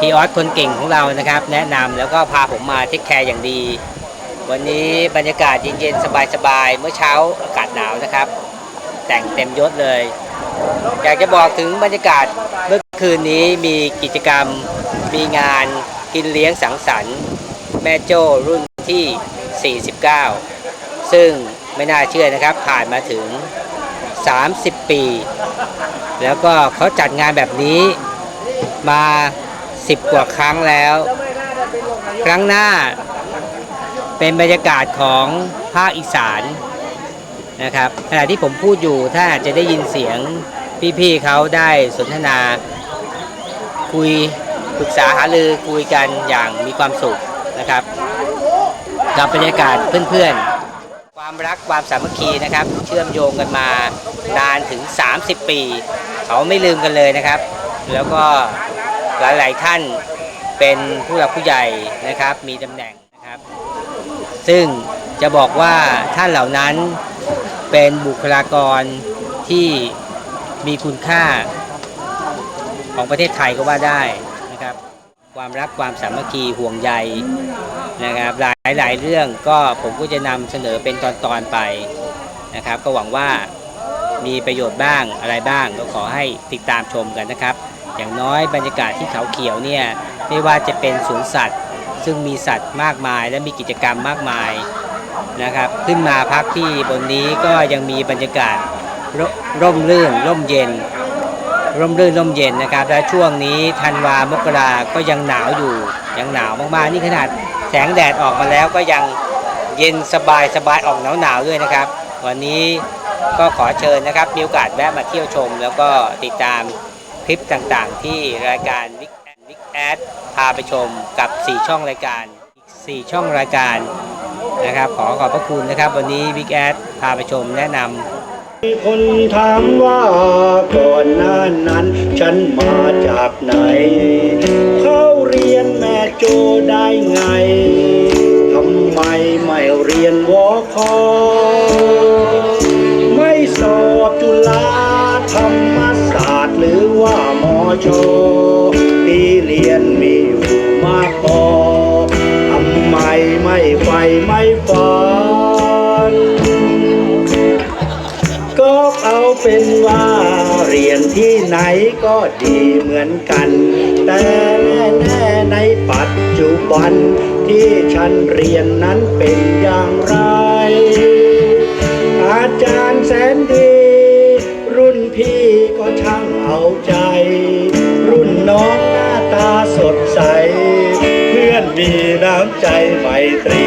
พี่ออสคนเก่งของเรานะครับ แนะนำแล้วก็พาผมมาเทคแคร์อย่างดี วันนี้บรรยากาศเย็นๆสบายๆเมื่อเช้าอากาศหนาวนะครับ แต่งเต็มยศเลย อยากจะบอกถึงบรรยากาศเมื่อคืนนี้มีกิจกรรมมีงานกินเลี้ยงสังสรรค์ แม่โจ้รุ่นที่ 49 ซึ่งไม่น่าเชื่อนะครับ ผ่านมาถึง 30 ปี แล้วก็เขาจัดงานแบบนี้มา 10 กว่าครั้งแล้ว ครั้งหน้าเป็นบรรยากาศของภาคอีสานนะครับขณะที่ผมพูดอยู่ถ้าอาจจะได้ยินเสียงพี่ๆเขาได้สนทนา คุยปรึกษาหารือคุยกันอย่างมีความสุขนะครับกับบรรยากาศเพื่อนๆ ความรักความสามัคคีนะครับ เชื่อมโยงกันมานานถึง 30 ปี เขาไม่ลืมกันเลยนะครับ แล้วก็ หลายๆท่านเป็นผู้หลักผู้ใหญ่นะครับ มีตำแหน่งนะครับ ซึ่งจะบอกว่าท่านเหล่านั้นเป็นบุคลากรที่มีคุณค่าของประเทศไทยก็ว่าได้นะครับ ความรักความสามัคคีห่วงใยนะครับ หลายหลายเรื่องก็ผมก็จะนำเสนอเป็นตอนๆไปนะครับ ก็หวังว่า มีประโยชน์บ้างอะไรบ้างก็ขอให้ติดตามชมกันนะครับ อย่างน้อยบรรยากาศที่เขาเขียวเนี่ยไม่ว่าจะเป็นสวนสัตว์ ซึ่งมีสัตว์มากมายและมีกิจกรรมมากมายนะครับ ขึ้นมาพักที่บนนี้ก็ยังมีบรรยากาศรร่มรื่นร่มเย็น ร่มรื่นร่มเย็นนะครับ และช่วงนี้ธันวามกราก็ยังหนาวอยู่ยังหนาวมากๆนี่ขนาดแสงแดดออกมาแล้วก็ยังเย็นสบายสบายออกหนาวหนาวด้วยนะครับ วันนี้ ก็ขอเชิญนะครับมีโอกาสแวะมาเที่ยวชม แล้วก็ติดตามคลิปต่างๆ ที่รายการวิกวิกแอดพาไปชมกับ 4 ช่องรายการอีก4ช่องรายการนะครับขอขอบพระคุณนะครับ วันนี้วิกแอดพาไปชมแนะนำมีคนถามว่าก่อนหน้านั้น ฉันมาจากไหน เขาเรียนแม่โจได้ไง ทำไมไม่เรียนวอคอามอชอที่เรียนมีอยู่มากพอทำไมไม่ไฟไม่ฝันก็เอาเป็นว่าเรียนที่ไหนก็ดีเหมือนกัน แต่แน่ในปัจจุบันที่ฉันเรียนนั้นเป็นอย่างไร อาจารย์ สดใส เพื่อนมีน้ำใจไมตรี